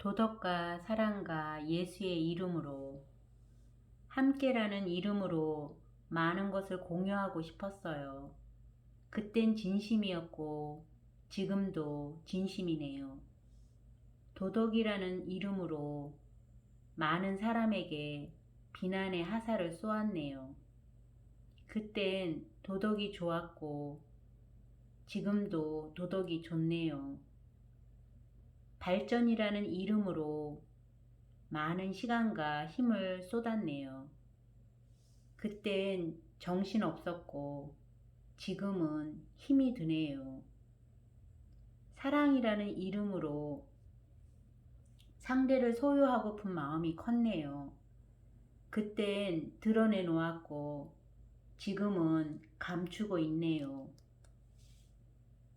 도덕과 사랑과 예수의 이름으로 함께라는 이름으로 많은 것을 공유하고 싶었어요. 그땐 진심이었고 지금도 진심이네요. 도덕이라는 이름으로 많은 사람에게 비난의 화살을 쏘았네요. 그땐 도덕이 좋았고 지금도 도덕이 좋네요. 발전이라는 이름으로 많은 시간과 힘을 쏟았네요. 그땐 정신 없었고 지금은 힘이 드네요. 사랑이라는 이름으로 상대를 소유하고픈 마음이 컸네요. 그땐 드러내 놓았고 지금은 감추고 있네요.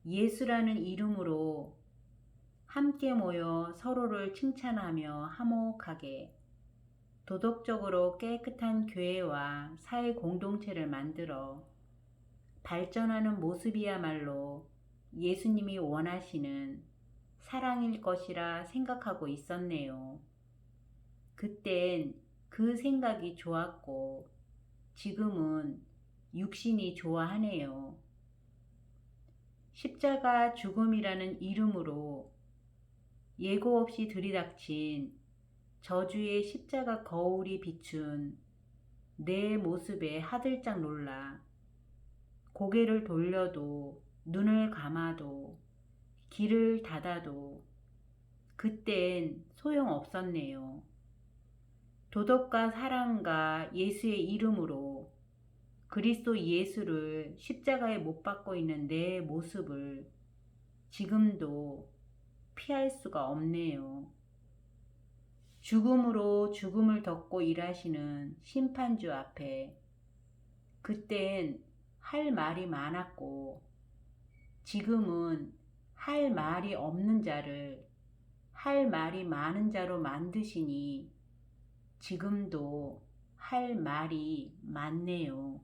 예수라는 이름으로 함께 모여 서로를 칭찬하며 화목하게 도덕적으로 깨끗한 교회와 사회 공동체를 만들어 발전하는 모습이야말로 예수님이 원하시는 사랑일 것이라 생각하고 있었네요. 그땐 그 생각이 좋았고 지금은 육신이 좋아하네요. 십자가 죽음이라는 이름으로 예고 없이 들이닥친 저주의 십자가 거울이 비춘 내 모습에 하들짝 놀라 고개를 돌려도 눈을 감아도 길을 닫아도 그땐 소용없었네요. 도덕과 사랑과 예수의 이름으로 그리스도 예수를 십자가에 못 박고 있는 내 모습을 지금도 피할 수가 없네요. 죽음으로 죽음을 덮고 일하시는 심판주 앞에 그땐 할 말이 많았고 지금은 할 말이 없는 자를 할 말이 많은 자로 만드시니 지금도 할 말이 많네요.